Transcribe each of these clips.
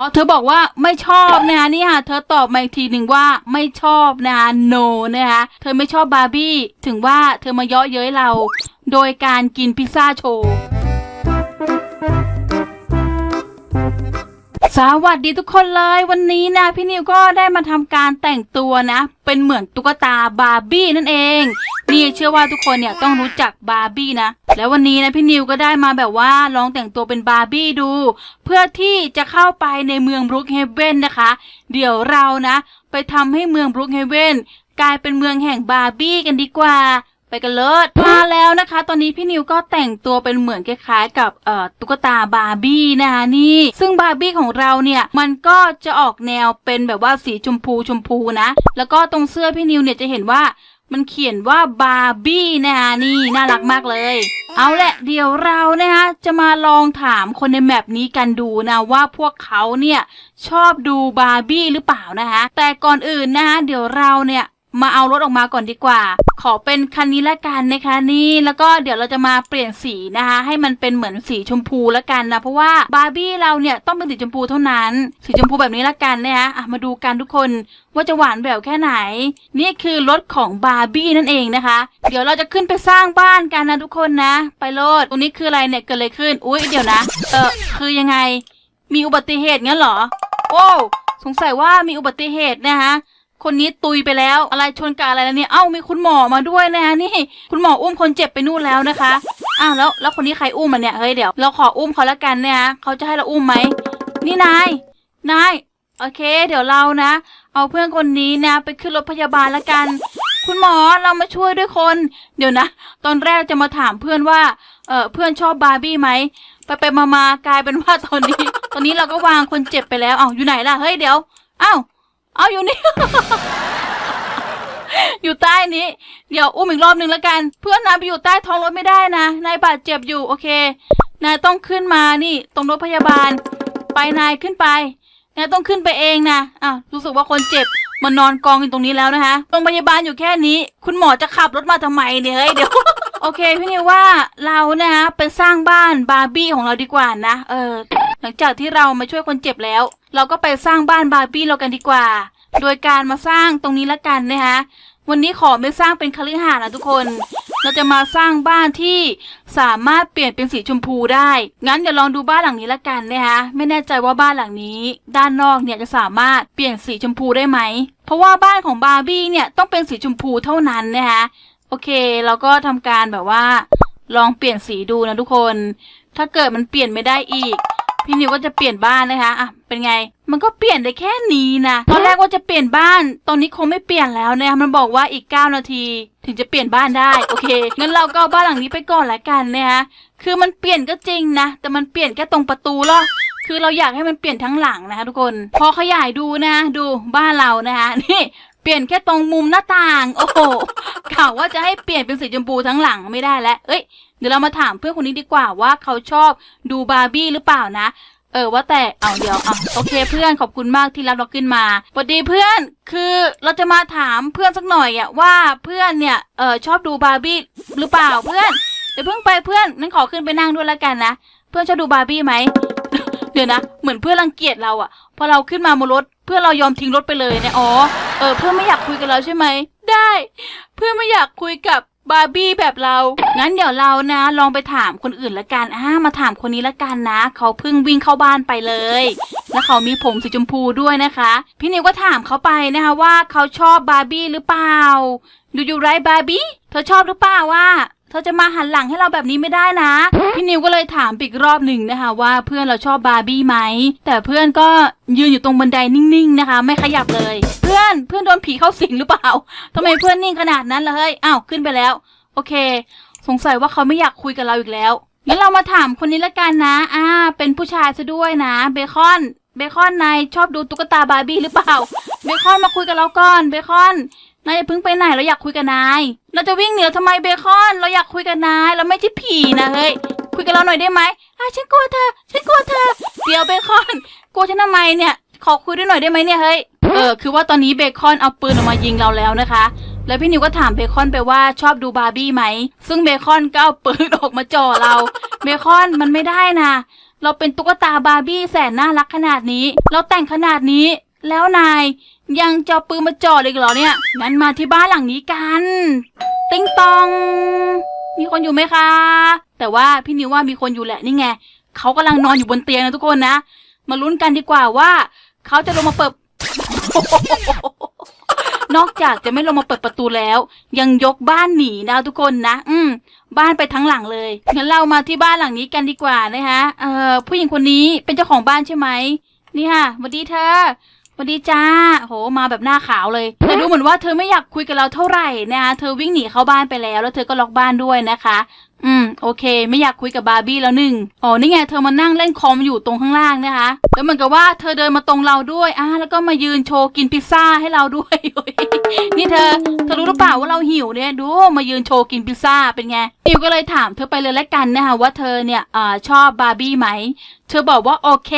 อ๋อเธอบอกว่าไม่ชอบนะคะนี่ค่ะเธอตอบมาอีกทีหนึ่งว่าไม่ชอบนะคะ no นะคะเธอไม่ชอบบาร์บี้ถึงว่าเธอมาเยาะเย้ยเรา โดยการกินพิซซ่าโชว์สวัสดีทุกคนเลยวันนี้นะพี่นิวก็ได้มาทำการแต่งตัวนะ เป็นเหมือนตุ๊กตาบาร์บี้นั่นเอง นี่เชื่อว่าทุกคนเนี่ยต้องรู้จักบาร์บี้นะ แล้ววันนี้นะพี่นิวก็ได้มาแบบว่าลองแต่งตัวเป็นบาร์บี้ดู เพื่อที่จะเข้าไปในเมืองบรุกเฮเวนนะคะ เดี๋ยวเรานะ ไปทำให้เมืองบรุกเฮเวนกลายเป็นเมืองแห่งบาร์บี้กันดีกว่าไปกันเลยมาแล้วนะคะ ตอนนี้พี่นิวก็แต่งตัวเป็นเหมือนคล้ายๆ กับเอ่อตุ๊กตาบาร์บี้นะคะนี่ ซึ่งบาร์บี้ของเราเนี่ยมันก็จะออกแนวเป็นแบบว่าสีชมพูชมพูนะ แล้วก็ตรงเสื้อพี่นิวเนี่ยจะเห็นว่า มันเขียนว่าบาร์บี้นะคะนี่น่ารักมากเลย เอาแหละเดี๋ยวเรานะคะจะมาลองถามคนในแมปนี้กันดูนะว่าพวกเขาเนี่ยชอบดูบาร์บี้หรือเปล่านะคะแต่ก่อนอื่นนะคะเดี๋ยวเราเนี่ย มาเอารถออกมาก่อนดีกว่า ขอเป็นคันนี้ละกันนะคะนี่แล้วก็เดี๋ยวเราจะมาเปลี่ยนสีนะคะ ให้มันเป็นเหมือนสีชมพูละกันนะเพราะว่าบาร์บี้เราเนี่ยต้องเป็นสีชมพูเท่านั้น สีชมพูแบบนี้ละกันนะคะอะมาดูกันทุกคนว่าจะหวานแหววแค่ไหน นี่คือรถของบาร์บี้นั่นเองนะคะ เดี๋ยวเราจะขึ้นไปสร้างบ้านกันนะทุกคนนะ ไปโลดตรงนี้คืออะไรเนี่ยเกิดอะไรขึ้นอุ้ยเดี๋ยวนะเออคือยังไง มีอุบัติเหตุงั้นเหรอ โอ้สงสัยว่ามีอุบัติเหตุนะคะ คนนี้ตุยไปแล้วอะไรชนกับอะไรแล้วเนี่ยเอ้ามีคุณหมอมาด้วยนะคะนี่ คุณหมออุ้มคนเจ็บไปนู่นแล้วนะคะอ้าวแล้วแล้วคนนี้ใครอุ้มมันเนี่ยเฮ้ยเดี๋ยวเราขออุ้มเขาละกันเนี่ยเขาจะให้เราอุ้มไหมนี่นายนายโอเค เดี๋ยวเรานะ เอาเพื่อนคนนี้นะ ไปขึ้นรถพยาบาลละกัน คุณหมอเรามาช่วยด้วยคน เดี๋ยวนะ ตอนแรกจะมาถามเพื่อนว่าเออเพื่อนชอบบาร์บี้ไหมไปไปมามากลายเป็นว่าตอนนี้ ตอนนี้เราก็วางคนเจ็บไปแล้วอ้าวอยู่ไหนล่ะเฮ้ยเดี๋ยวอ้าว เอาอยู่นี่ อยู่ใต้นี้ เดี๋ยวอุ้มอีกรอบหนึ่งแล้วกัน เพื่อนนายไปอยู่ใต้ท้องรถไม่ได้นะ นายบาดเจ็บอยู่ โอเค นายต้องขึ้นมานี่ ตรงรถพยาบาล ไปนายขึ้นไป นายต้องขึ้นไปเองนะอ้าวรู้สึกว่าคนเจ็บมานอนกองอยู่ตรงนี้แล้วนะคะ โรงพยาบาลอยู่แค่นี้ คุณหมอจะขับรถมาทำไมเนี่ยเฮ้ยเดี๋ยว โอเค พี่นิวว่าเรานะคะไปสร้างบ้านบาร์บี้ของเราดีกว่านะ เออ หลังจากที่เรามาช่วยคนเจ็บแล้ว เราก็ไปสร้างบ้านบาร์บี้เรากันดีกว่า โดยการมาสร้างตรงนี้ละกันนะคะวันนี้ขอไม่สร้างเป็นคฤหาสน์นะทุกคน เราจะมาสร้างบ้านที่สามารถเปลี่ยนเป็นสีชมพูได้ งั้นเดี๋ยวลองดูบ้านหลังนี้ละกันนะคะไม่แน่ใจว่าบ้านหลังนี้ ด้านนอกเนี่ยจะสามารถเปลี่ยนสีชมพูได้ไหม เพราะว่าบ้านของบาร์บี้เนี่ยต้องเป็นสีชมพูเท่านั้นนะคะโอเคเราก็ทำการแบบว่า ลองเปลี่ยนสีดูนะทุกคน ถ้าเกิดมันเปลี่ยนไม่ได้อีก พี่นิวก็จะเปลี่ยนบ้านนะคะอะเป็นไง มันก็เปลี่ยนได้แค่นี้นะตอนแรกว่าจะเปลี่ยนบ้าน ตอนนี้คงไม่เปลี่ยนแล้วนะคะมันบอกว่าอีก 9 นาที ถึงจะเปลี่ยนบ้านได้โอเคงั้นเราก็บ้านหลังนี้ไปก่อนละกันนะคะคือมันเปลี่ยนก็จริงนะ แต่มันเปลี่ยนแค่ตรงประตูหรอคือเราอยากให้มันเปลี่ยนทั้งหลังนะคะทุกคน พอขยายดูนะดูบ้านเรานะคะนี่เปลี่ยนแค่ตรงมุมหน้าต่าง โอ้โหข่าวว่าจะให้เปลี่ยนเป็นสีชมพูทั้งหลังไม่ได้แล้วเอ้ย เดี๋ยวเรามาถามเพื่อนคนนี้ดีกว่าว่าเขาชอบดูบาร์บี้หรือเปล่านะ เออว่าแต่เอาเดี๋ยวอะโอเคเพื่อนขอบคุณมากที่รับเราขึ้นมาสวัสดีเพื่อนคือเราจะมาถามเพื่อนสักหน่อยอะว่าเพื่อนเนี่ยเออชอบดูบาร์บี้หรือเปล่าเพื่อนเดี๋ยวเพิ่งไปเพื่อนนั้นขอขึ้นไปนั่งด้วยแล้วกันนะเพื่อนชอบดูบาร์บี้ไหมเดี๋ยวนะเหมือนเพื่อนรังเกียจเราอะพอเราขึ้นมาบนรถเพื่อนเรายอมทิ้งรถไปเลยเนี่ยอ๋อเออเพื่อนไม่อยากคุยกับเราใช่ไหมได้ เพื่อนไม่อยากคุยกับ บาร์บี้แบบเรา งั้นเดี๋ยวเรานะ ลองไปถามคนอื่นละกันอ่ามาถามคนนี้ละกันนะ เขาเพิ่งวิ่งเข้าบ้านไปเลย แล้วเขามีผมสีชมพูด้วยนะคะ พี่นิวก็ถามเขาไปนะคะว่าเขาชอบบาร์บี้หรือเปล่า ดูอยู่ไรบาร์บี้ เธอชอบหรือเปล่าว่า เธอจะมาหันหลังให้เราแบบนี้ไม่ได้นะ พี่นิวก็เลยถามอีกรอบหนึ่งนะคะ ว่าเพื่อนเราชอบบาร์บี้ไหม แต่เพื่อนก็ยืนอยู่ตรงบันไดนิ่งๆนะคะ ไม่ขยับเลย เพื่อนเพื่อนโดนผีเข้าสิงหรือเปล่าทำไมเพื่อนนิ่งขนาดนั้นล่ะเฮ้ยอ้าวขึ้นไปแล้ว โอเค สงสัยว่าเขาไม่อยากคุยกับเราอีกแล้วงั้นเรามาถามคนนี้ละกันนะ อ่า เป็นผู้ชายซะด้วยนะ เบคอน เบคอนนายชอบดูตุ๊กตาบาร์บี้หรือเปล่า เบคอนมาคุยกับเราก่อน เบคอน นายอย่าเพิ่งไปไหนเราอยากคุยกับนายเราจะวิ่งเหนียวทำไมเบคอน เราอยากคุยกับนายเราไม่ใช่ผีนะเฮ้ยคุยกับเราหน่อยได้ไหมอะฉันกลัวเธอฉันกลัวเธอเดี๋ยวเบคอนกลัวฉันทำไมเนี่ย ขอคุยด้วยหน่อยได้ไหมเนี่ยเฮ้ยเออคือว่าตอนนี้เบคอนเอาปืนออกมายิงเราแล้วนะคะ แล้วพี่นิวก็ถามเบคอนไปว่าชอบดูบาร์บี้ไหมซึ่งเบคอนก็เอาปืนออกมาจ่อเรา เบคอนมันไม่ได้นะเราเป็นตุ๊กตาบาร์บี้แสนน่ารักขนาดนี้ เราแต่งขนาดนี้ แล้วนาย ยังจะเอปืนมาจ่อเลยเหรอเนี่ย งั้นมาที่บ้านหลังนี้กัน ติ้งตอง มีคนอยู่ไหมคะ แต่ว่าพี่นิวว่ามีคนอยู่แหละนี่ไง เขากำลังนอนอยู่บนเตียงนะทุกคนนะ มาลุ้นกันดีกว่าว่า เขาจะลงมาเปิด นอกจากจะไม่ลงมาเปิดประตูแล้ว ยังยกบ้านหนีนะทุกคนนะ อืม บ้านไปทั้งหลังเลย งั้นเรามาที่บ้านหลังนี้กันดีกว่านะคะ เอ่อ ผู้หญิงคนนี้เป็นเจ้าของบ้านใช่ไหม นี่ค่ะสวัสดีเธอ วัสดีจ้า โห มาแบบหน้าขาวเลย แต่ดูเหมือนว่าเธอไม่อยากคุยกับเราเท่าไหร่นะคะเธอวิ่งหนีเข้าบ้านไปแล้ว แล้วเธอก็ล็อกบ้านด้วยนะคะ อืม โอเค ไม่อยากคุยกับบาร์บี้แล้วหนึ่งอ๋อ นี่ไง เธอมานั่งเล่นคอมอยู่ตรงข้างล่างนะคะ แล้วเหมือนกับว่าเธอเดินมาตรงเราด้วย อ่า แล้วก็มายืนโชว์กินพิซซ่าให้เราด้วย นี่เธอ เธอรู้หรือเปล่าว่าเราหิวเนี่ย ดู มายืนโชว์กินพิซซ่า เป็นไง นิวก็เลยถามเธอไปเลยแล้วกันนะคะว่าเธอเนี่ย อ่า ชอบบาร์บี้ไหม เธอบอกว่าโอเค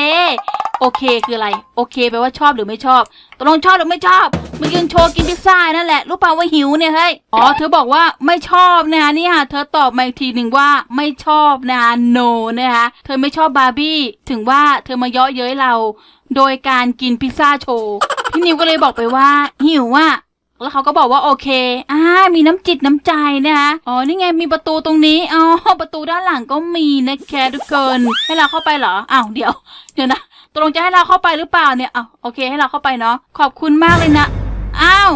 โอเคคืออะไร โอเคแปลว่าชอบหรือไม่ชอบตกลงชอบหรือไม่ชอบมายืนโชว์กินพิซซ่านั่นแหละรู้เปล่าว่าหิวเนี่ยเฮ้ยอ๋อเธอบอกว่าไม่ชอบนะคะนี่ค่ะเธอตอบมาอีกทีหนึ่งว่าไม่ชอบนะคะ no นะคะเธอไม่ชอบบาร์บี้ถึงว่าเธอมาเยาะเย้ยเรา โดยการกินพิซซ่าโชว์พี่นิวก็เลยบอกไปว่าหิวอะแล้วเขาก็บอกว่าโอเค อ่า มีน้ำจิตน้ำใจนะคะ อ๋อ นี่ไง มีประตูตรงนี้ อ๋อ ประตูด้านหลังก็มีนะคะทุกคน ให้เราเข้าไปเหรอ อ้าว เดี๋ยว เดี๋ยวนะ ตกลงจะให้เราเข้าไปหรือเปล่าเนี่ยอ้าโอเคให้เราเข้าไปเนาะขอบคุณมากเลยนะอ้าว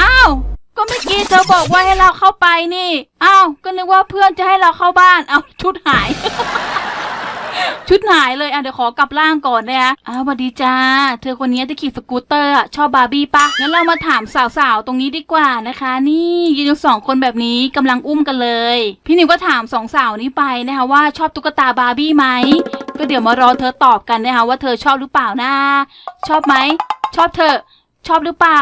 อ้าวก็เมื่อกี้เธอบอกว่าให้เราเข้าไปนี่อ้าวก็นึกว่าเพื่อนจะให้เราเข้าบ้านเอาชุดหาย ชุดหายเลยอะเดี๋ยวขอกลับร่างก่อนนะคะอ้าวสวัสดีจ้า เธอคนนี้ที่ขี่สกูตเตอร์ชอบบาร์บี้ปะงั้นเรามาถามสาวๆตรงนี้ดีกว่านะคะ นี่ยืนอยู่สองคนแบบนี้กำลังอุ้มกันเลย พี่นิวก็ถามสองสาวนี้ไปนะคะว่าชอบตุ๊กตาบาร์บี้ไหม ก็เดี๋ยวมารอเธอตอบกันนะคะว่าเธอชอบหรือเปล่านะ ชอบไหม ชอบเธอ ชอบหรือเปล่า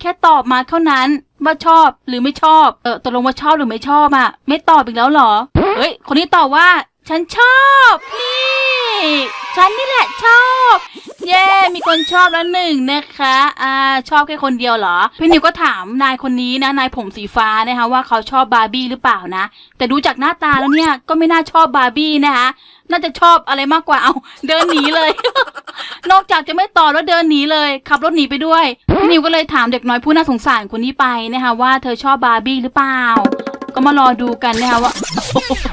แค่ตอบมาเท่านั้นว่าชอบหรือไม่ชอบ เออตกลงว่าชอบหรือไม่ชอบอะ ไม่ตอบอีกแล้วเหรอ เฮ้ย คนนี้ตอบว่า ฉันชอบ นี่ ฉันนี่แหละชอบ เย้ มีคนชอบแล้วหนึ่งนะคะ อ่า ชอบแค่คนเดียวเหรอ พี่นิวก็ถามนายคนนี้นะ นายผมสีฟ้านะคะว่าเขาชอบบาร์บี้หรือเปล่านะ แต่ดูจากหน้าตาแล้วเนี่ย ก็ไม่น่าชอบบาร์บี้นะคะ น่าจะชอบอะไรมากกว่า เอาเดินหนีเลย นอกจากจะไม่ตอบแล้วเดินหนีเลย ขับรถหนีไปด้วย พี่นิวก็เลยถามเด็กน้อยผู้น่าสงสารคนนี้ไปนะคะว่าเธอชอบบาร์บี้หรือเปล่า ก็มารอดูกันนะคะว่า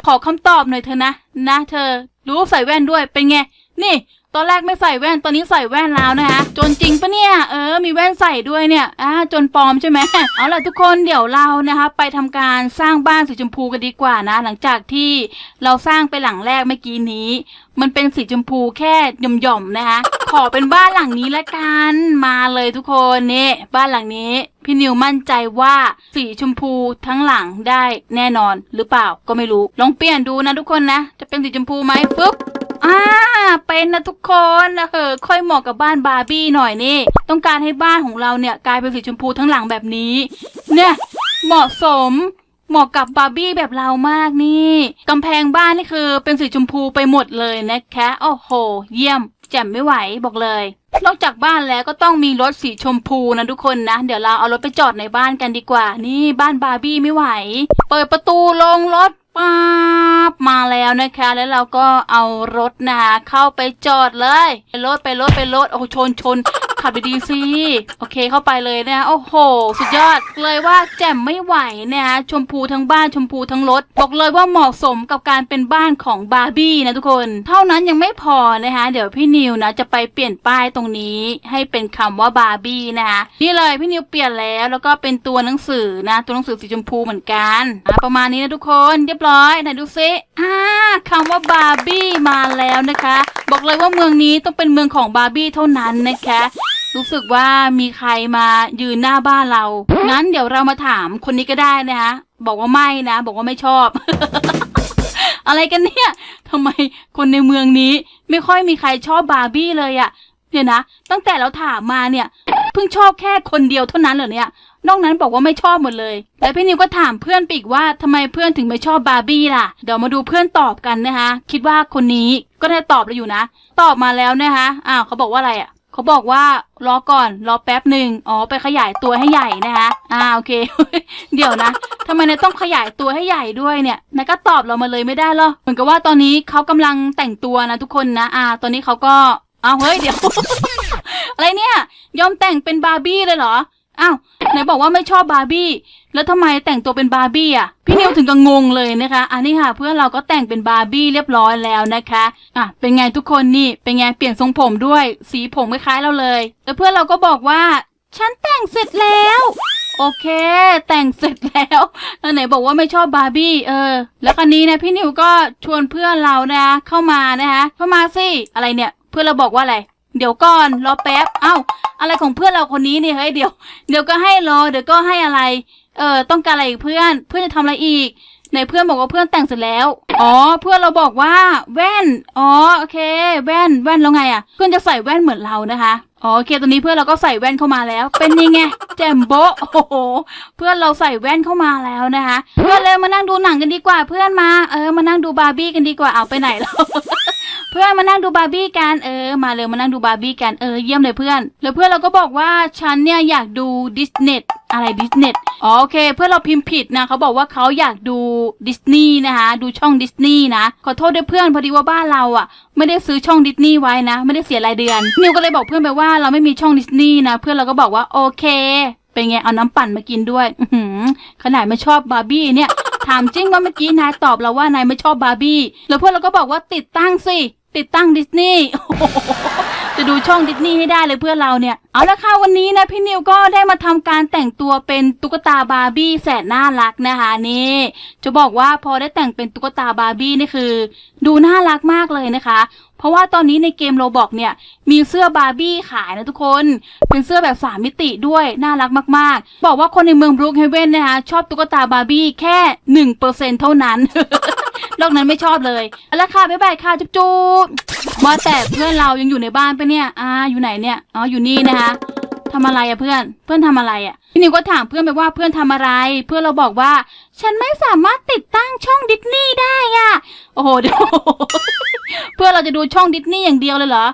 ขอคำตอบหน่อยเถอนะ นะ เธอ รู้ใส่แว่นด้วย เป็นไง นี่ ตอนแรกไม่ใส่แว่น ตอนนี้ใส่แว่นแล้วนะคะ จนจริงปะเนี่ย เออ มีแว่นใส่ด้วยเนี่ย อ่า จนปลอมใช่ไหม เอาล่ะทุกคนเดี๋ยวเรานะคะ ไปทำการสร้างบ้านสีชมพูกันดีกว่านะ หลังจากที่เราสร้างไปหลังแรกเมื่อกี้นี้ มันเป็นสีชมพูแค่หย่อมๆนะคะ ขอเป็นบ้านหลังนี้ละกัน มาเลยทุกคนนี่บ้านหลังนี้ พี่นิวมั่นใจว่าสีชมพูทั้งหลังได้แน่นอนหรือเปล่าก็ไม่รู้ ลองเปลี่ยนดูนะทุกคนนะ จะเป็นสีชมพูไหมฟึบ อ่าเป็นนะทุกคนนะเออค่อยเหมาะกับบ้านบาร์บี้หน่อยนี่ ต้องการให้บ้านของเราเนี่ยกลายเป็นสีชมพูทั้งหลังแบบนี้ เนี่ยเหมาะสมเหมาะกับบาร์บี้แบบเรามากนี่กำแพงบ้านนี่คือเป็นสีชมพูไปหมดเลยนะคะโอ้โห เยี่ยมแจ่มไม่ไหวบอกเลย นอกจากบ้านแล้วก็ต้องมีรถสีชมพูนะทุกคนนะ เดี๋ยวเราเอารถไปจอดในบ้านกันดีกว่า นี่บ้านบาร์บี้ไม่ไหว เปิดประตูลงรถ ป๊าบมาแล้วนะคะ แล้วเราก็เอารถนะคะเข้าไปจอดเลย ไปรถไปรถไปรถโอ้โชนชนขับดีๆสิโอเคเข้าไปเลยนะโอ้โห สุดยอดเลยว่าแจ่มไม่ไหวนะคะชมพูทั้งบ้านชมพูทั้งรถ บอกเลยว่าเหมาะสมกับการเป็นบ้านของบาร์บี้นะทุกคน เท่านั้นยังไม่พอนะคะเดี๋ยวพี่นิวนะจะไปเปลี่ยนป้ายตรงนี้ให้เป็นคำว่าบาร์บี้นะคะนี่เลยพี่นิวเปลี่ยนแล้วแล้วก็เป็นตัวหนังสือนะตัวหนังสือสีชมพูเหมือนกันอะประมาณนี้นะทุกคนเรียบร้อยไหนดูซิอ่าคำว่าบาร์บี้มาแล้วนะคะ บอกเลยว่าเมืองนี้ต้องเป็นเมืองของบาร์บี้เท่านั้นนะคะ รู้สึกว่ามีใครมายืนหน้าบ้านเรา งั้นเดี๋ยวเรามาถามคนนี้ก็ได้นะคะบอกว่าไม่นะ บอกว่าไม่ชอบ อะไรกันเนี่ยทำไมคนในเมืองนี้ไม่ค่อยมีใครชอบบาร์บี้เลยอะเดี๋ยวนะ ตั้งแต่เราถามมาเนี่ย เพิ่งชอบแค่คนเดียวเท่านั้นเหรอเนี่ย นอกนั้นบอกว่าไม่ชอบหมดเลย แล้วพี่นิวก็ถามเพื่อนปีกว่าทำไมเพื่อนถึงไม่ชอบบาร์บี้ล่ะ เดี๋ยวมาดูเพื่อนตอบกันนะคะ คิดว่าคนนี้ก็ได้ตอบเราอยู่นะ ตอบมาแล้วนะคะอ้าวเขาบอกว่าอะไรอะเขาบอกว่ารอก่อนรอแป๊บหนึ่งอ๋อไปขยายตัวให้ใหญ่นะคะอ่าโอเค เดี๋ยวนะทำไมนายต้องขยายตัวให้ใหญ่ด้วยเนี่ยนายก็ตอบเรามาเลยไม่ได้หรอเหมือนกับว่าตอนนี้เขากำลังแต่งตัวนะทุกคนนะอ่า ตอนนี้เขาก็อ้าวเฮ้ยเดี๋ยว อะไรเนี่ย ยอมแต่งเป็นบาร์บี้เลยเหรออ้าว ไหนบอกว่าไม่ชอบบาร์บี้ แล้วทำไมแต่งตัวเป็นบาร์บี้อะ พี่นิวถึงกับงงเลยนะคะ อันนี้ค่ะ เพื่อนเราก็แต่งเป็นบาร์บี้เรียบร้อยแล้วนะคะ อะ เป็นไงทุกคนนี่ เป็นไงเปลี่ยนทรงผมด้วย สีผมคล้ายๆเราเลย แล้วเพื่อนเราก็บอกว่า ฉันแต่งเสร็จแล้วโอเค แต่งเสร็จแล้วแล้วไหนบอกว่าไม่ชอบบาร์บี้เออ แล้วคันนี้นะพี่นิวก็ชวนเพื่อนเรานะเข้ามานะคะเข้ามาสิอะไรเนี่ย เพื่อนเราบอกว่าอะไร เดี๋ยวก่อนรอแป๊บ เอ้า อะไรของเพื่อนเราคนนี้เนี่ยเฮ้ยเดี๋ยว เดี๋ยวก็ให้รอ เดี๋ยวก็ให้อะไร เออต้องการอะไรอีกเพื่อน เพื่อนจะทำอะไรอีกไหนเพื่อนบอกว่าเพื่อนแต่งเสร็จแล้ว อ๋อ เพื่อนเราบอกว่า แว่น อ๋อโอเค แว่นแว่นแล้วไงอะเพื่อนจะใส่แว่นเหมือนเรานะคะอ๋อโอเคตอนนี้เพื่อนเราก็ใส่แว่นเข้ามาแล้ว เป็นยังไงแจมโบโอ้โหเพื่อนเราใส่แว่นเข้ามาแล้วนะคะเพื่อนเลยมานั่งดูหนังกันดีกว่า เพื่อนมาเออมานั่งดูบาร์บี้กันดีกว่าเอาไปไหนแล้ว เพื่อนมานั่งดูบาร์บี้กันเออ มาเลยมานั่งดูบาร์บี้กันเออเยี่ยมเลยเพื่อน แล้วเพื่อนเราก็บอกว่าฉันเนี่ยอยากดูดิสเน็ตอะไรดิสเน็ตอ๋อโอเค เพื่อนเราพิมพ์ผิดนะเขาบอกว่าเขาอยากดูดิสนีย์นะคะดูช่องดิสนีย์นะขอโทษด้วยเพื่อนพอดีว่าบ้านเราอะ ไม่ได้ซื้อช่องดิสนีย์ไว้นะ ไม่ได้เสียรายเดือน นิวก็เลยบอกเพื่อนไปว่าเราไม่มีช่องดิสนีย์นะเพื่อนเราก็บอกว่าโอเค เป็นไงเอาน้ำปั่นมากินด้วยอืขนาดไม่ชอบบาร์บี้เนี่ยถามจริงว่าเมื่อกี้นายตอบเราว่านายไม่ชอบบาร์บี้แล้วเพื่อนเราก็บอกว่าติดตั้งสิ ติดตั้งดิสนีย์จะดูช่องดิสนีย์ให้ได้เลยเพื่อเราเนี่ย เอาละค่ะวันนี้นะพี่นิวก็ได้มาทำการแต่งตัวเป็นตุ๊กตาบาร์บี้แสนน่ารักนะคะนี่ จะบอกว่าพอได้แต่งเป็นตุ๊กตาบาร์บี้นี่คือ ดูน่ารักมากเลยนะคะ เพราะว่าตอนนี้ในเกมโรบอกเนี่ย มีเสื้อบาร์บี้ขายนะทุกคน เป็นเสื้อแบบสามมิติด้วยน่ารักมากๆ บอกว่าคนในเมืองบรูคเฮเว่นนะคะชอบตุ๊กตาบาร์บี้แค่หนึ่งเปอร์เซ็นเท่านั้น นอกนั้นไม่ชอบเลยเอาละค่ะบ๊ายบายค่ะจุ๊บจุ๊บว่าแต่เพื่อนเรายังอยู่ในบ้านปะเนี่ยอ่าอยู่ไหนเนี่ยอ๋ออยู่นี่นะคะทำอะไรอะเพื่อน เพื่อนทำอะไรอะพี่นิวก็ถามเพื่อนไปว่าเพื่อนทำอะไร เพื่อนเราบอกว่า ฉันไม่สามารถติดตั้งช่องดิสนีย์ได้อะโอ้โหเดี๋ยวเพื่อนเราจะดูช่องดิสนีย์อย่างเดียวเลยเหรอ